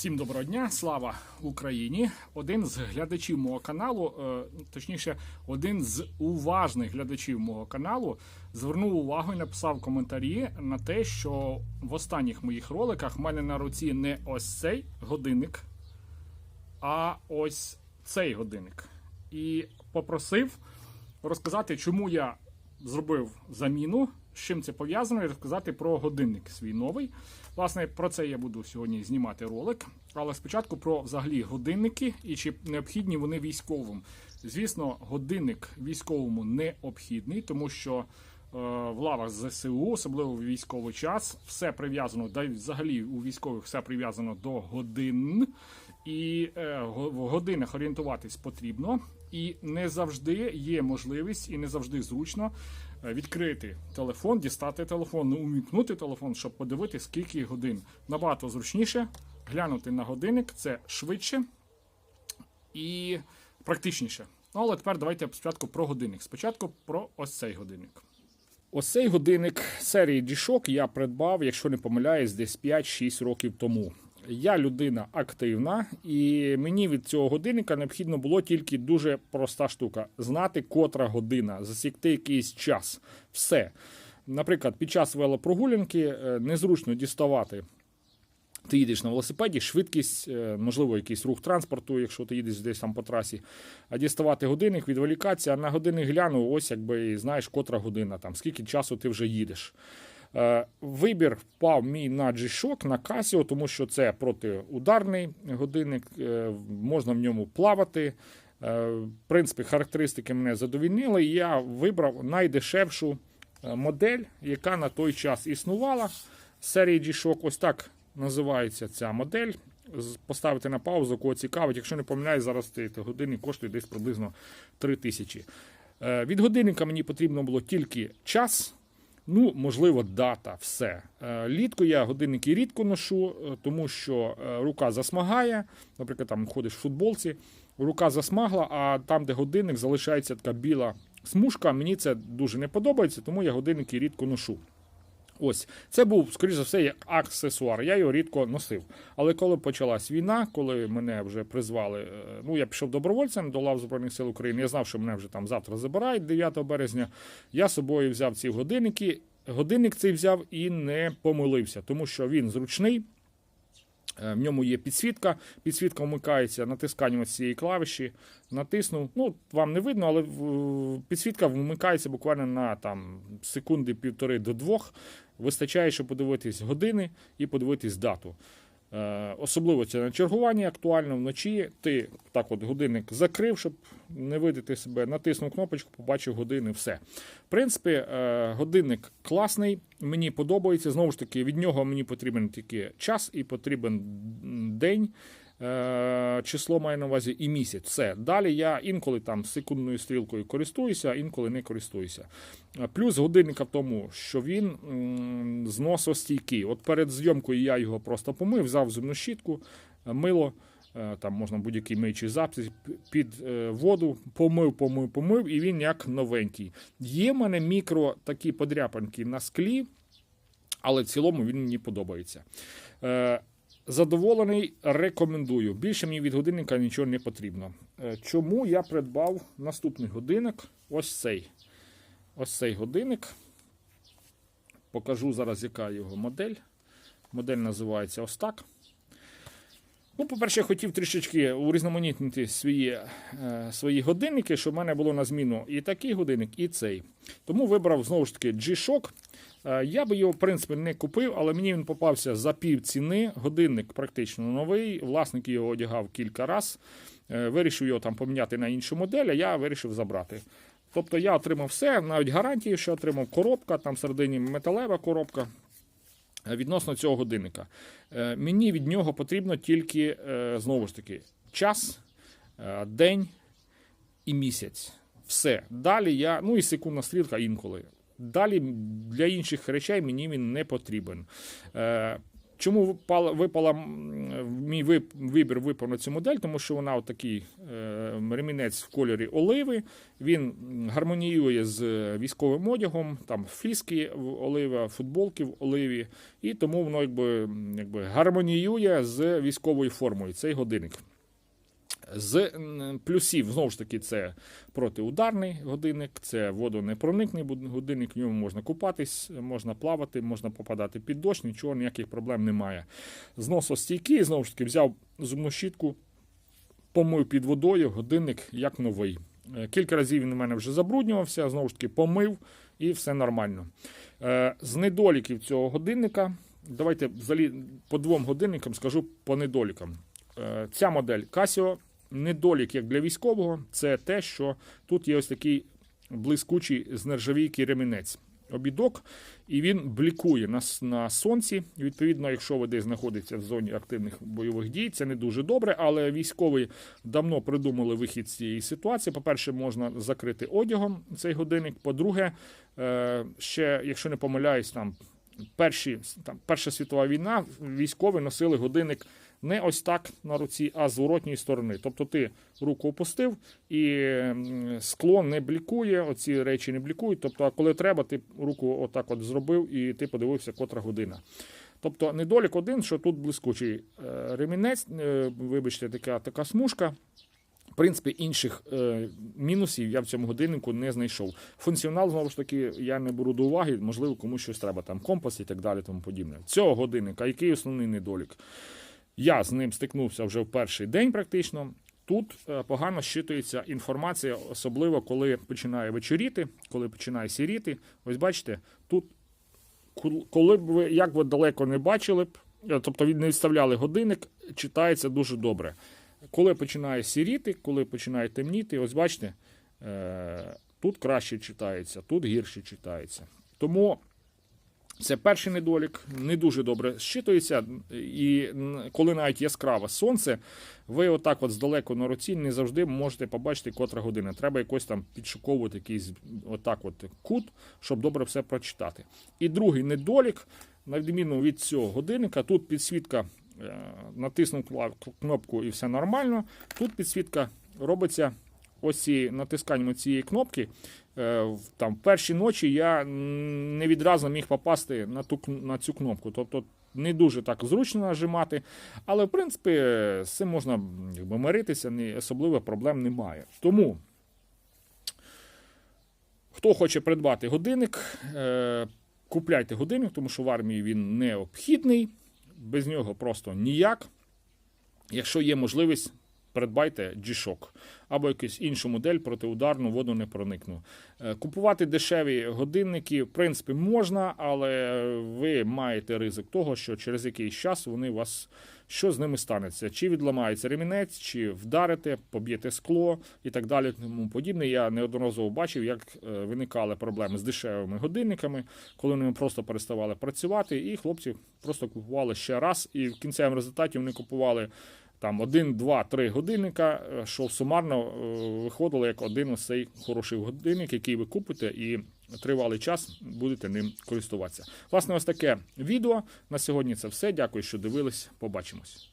Всім доброго дня, слава Україні! Один з глядачів мого каналу, е, точніше, один з уважних глядачів мого каналу звернув увагу і написав коментарі на те, що в останніх моїх роликах в мене на руці не ось цей годинник, а ось цей годинник. І попросив розказати, чому я зробив заміну, чим це пов'язано, і розказати про годинник свій новий. Власне, про це я буду сьогодні знімати ролик. Але спочатку про взагалі годинники і чи необхідні вони військовим. Звісно, годинник військовому необхідний, тому що е, в лавах ЗСУ, особливо в військовий час, все прив'язано, да взагалі у військових все прив'язано до годин. І е, в годинах орієнтуватись потрібно. І не завжди є можливість, і не завжди зручно е, відкрити телефон, дістати телефон, ну, увімкнути телефон, щоб подивитися, скільки годин. Набагато зручніше глянути на годинник, це швидше і практичніше. Ну, але тепер давайте спочатку про годинник. Спочатку про ось цей годинник. Ось цей годинник серії G-Shock я придбав, якщо не помиляюсь, десь 5-6 років тому. Я людина активна, і мені від цього годинника необхідно було тільки дуже проста штука: знати, котра година, засікти якийсь час. Все. Наприклад, під час велопрогулянки е, незручно діставати ти їдеш на велосипеді, швидкість, е, можливо, якийсь рух транспорту, якщо ти їдеш десь там по трасі, а діставати годинник, відволікатися, а на годинник гляну, ось якби знаєш, котра година, там, скільки часу ти вже їдеш. Е, Вибір впав мій на G-Shock, на Casio, тому що це протиударний годинник, е, можна в ньому плавати. Е, В принципі, характеристики мене задовільнили, і я вибрав найдешевшу модель, яка на той час існувала. Серії G-Shock, ось так називається ця модель. Поставити на паузу, кого цікавить. Якщо не помиляюсь, зараз годинник коштує десь приблизно 3 тисячі. Від годинника мені потрібно було тільки час, ну, можливо, дата, все. літко. Літку я годинники рідко ношу, е, тому що е, рука засмагає. Наприклад, там ходиш в футболці, рука засмагла, а там, де годинник, залишається така біла смужка. Мені це дуже не подобається, тому я годинники рідко ношу. Ось це був, скоріш за все, як аксесуар. Я його рідко носив. Але коли почалась війна, коли мене вже призвали, е, ну я пішов добровольцем до лав Збройних сил України. Я знав, що мене вже там завтра забирають 9 березня. Я собою взяв ці годинники. Годинник цей взяв і не помилився, тому що він зручний. Е, В ньому є підсвітка. Підсвітка вмикається натисканням цієї клавіші. Натиснув. Ну, вам не видно, але підсвітка вмикається буквально на там, секунди півтори до двох. Вистачає, щоб подивитись години і подивитись дату. Е, особливо це на чергуванні актуально вночі. Ти так от годинник закрив, щоб не видати себе, натиснув кнопочку, побачив години, все. В принципі, е, годинник класний, мені подобається. Знову ж таки, від нього мені потрібен тільки час і потрібен день. Е, число маю на увазі і місяць. Все. Далі я інколи там секундною стрілкою користуюся, інколи не користуюся. Е, Плюс годинника в тому, що він зносостійкий. От перед зйомкою я його просто помив, взяв зубну щітку, е, мило. Там можна будь-який миючий запис під воду, помив, помив, помив, і він як новенький. Є в мене мікро такі подряпанки на склі, але в цілому він мені подобається. Задоволений, рекомендую. Більше мені від годинника нічого не потрібно. Е, Чому я придбав наступний годинник? Ось цей. Ось цей годинник. Покажу зараз, яка його модель. Модель називається ось так. Ну, по-перше, я хотів трішечки урізноманітнити свої, е, свої годинники, щоб в мене було на зміну і такий годинник, і цей. Тому вибрав знову ж таки G-Shock. Е, Я би його, в принципі, не купив, але мені він попався за пів ціни. Годинник практично новий. Власник його одягав кілька разів. Вирішив його там поміняти на іншу модель, а я вирішив забрати. Тобто я отримав все, навіть гарантії, що отримав коробка, там всередині металева коробка. Е, Відносно цього годинника. Е, Мені від нього потрібно тільки, е, знову ж таки, час, день і місяць. Все. Далі я, ну і секундна стрілка інколи. Далі для інших речей мені він не потрібен. Чому випала, випала мій вибір випав на цю модель? Тому що вона такий е, ремінець в кольорі оливи. Він гармоніює з е, військовим одягом, там фіски олива, футболки в оливі, і тому воно якби, якби гармоніює з військовою формою цей годинник. З плюсів, знову ж таки, це протиударний годинник, це водонепроникний годинник, в ньому можна купатись, можна плавати, можна попадати під дощ, нічого, ніяких проблем немає. Зносостійкий, знову ж таки, взяв зубну щітку, помив під водою, годинник як новий. Е, Кілька разів він у мене вже забруднювався, знову ж таки, помив і все нормально. Е, З недоліків цього годинника, давайте взагалі по двом годинникам скажу по недолікам. Е, Ця модель Casio, недолік як для військового, це те, що тут є ось такий блискучий з нержавійки ремінець. Обідок, і він блікує на, с- на сонці. Відповідно, якщо ви десь знаходитеся в зоні активних бойових дій, це не дуже добре, але військові давно придумали вихід з цієї ситуації. По-перше, можна закрити одягом цей годинник. По-друге, е, ще, якщо не помиляюсь, там перші, там, Перша світова війна, військові носили годинник не ось так на руці, а з зворотньої сторони. Тобто ти руку опустив і скло не блікує, оці речі не блікують. Тобто, а коли треба, ти руку отак от зробив і ти подивився, котра година. Тобто недолік один, що тут блискучий е, ремінець, е, вибачте, така, така смужка. В принципі, інших е, мінусів я в цьому годиннику не знайшов. Функціонал, знову ж таки, я не беру до уваги, можливо, комусь щось треба, там компас і так далі, тому подібне. Цього годинника, який основний недолік? Я з ним стикнувся вже в перший день практично. Тут е, погано щитується інформація, особливо коли починає вечоріти, коли починає сіріти. Ось бачите, тут кол- коли б ви як ви далеко не бачили б, е, тобто не відставляли годинник, читається дуже добре. Коли починає сіріти, коли починає темніти, ось бачите, е, тут краще читається, тут гірше читається. Тому це перший недолік, не дуже добре щитується. І коли навіть яскраве сонце, ви отак от здалеку на руці не завжди можете побачити, котра година. Треба якось там підшуковувати якийсь отак от кут, щоб добре все прочитати. І другий недолік, на відміну від цього годинника, тут підсвітка е, натиснув кнопку і все нормально. Тут підсвітка робиться ось ці натисканням цієї кнопки. Е, Там в перші ночі я не відразу міг попасти на ту на цю кнопку. Тобто не дуже так зручно нажимати, але в принципі з цим можна миритися, ні, особливо проблем немає. Тому, хто хоче придбати годинник, е, купляйте годинник, тому що в армії він необхідний, без нього просто ніяк. Якщо є можливість, придбайте G-Shock або якусь іншу модель протиударну, воду не проникну. Е, Купувати дешеві годинники, в принципі, можна, але ви маєте ризик того, що через якийсь час вони вас. Що з ними станеться? Чи відламається ремінець, чи вдарите, поб'єте скло і так далі. Тому подібне. Я неодноразово бачив, як е, виникали проблеми з дешевими годинниками, коли вони просто переставали працювати, і хлопці просто купували ще раз, і в кінцевому результаті вони купували там один, два, три годинника, е, що сумарно е, виходило як один ось цей хороший годинник, який ви купите і тривалий час будете ним користуватися. Власне, ось таке відео. На сьогодні це все. Дякую, що дивились. Побачимось.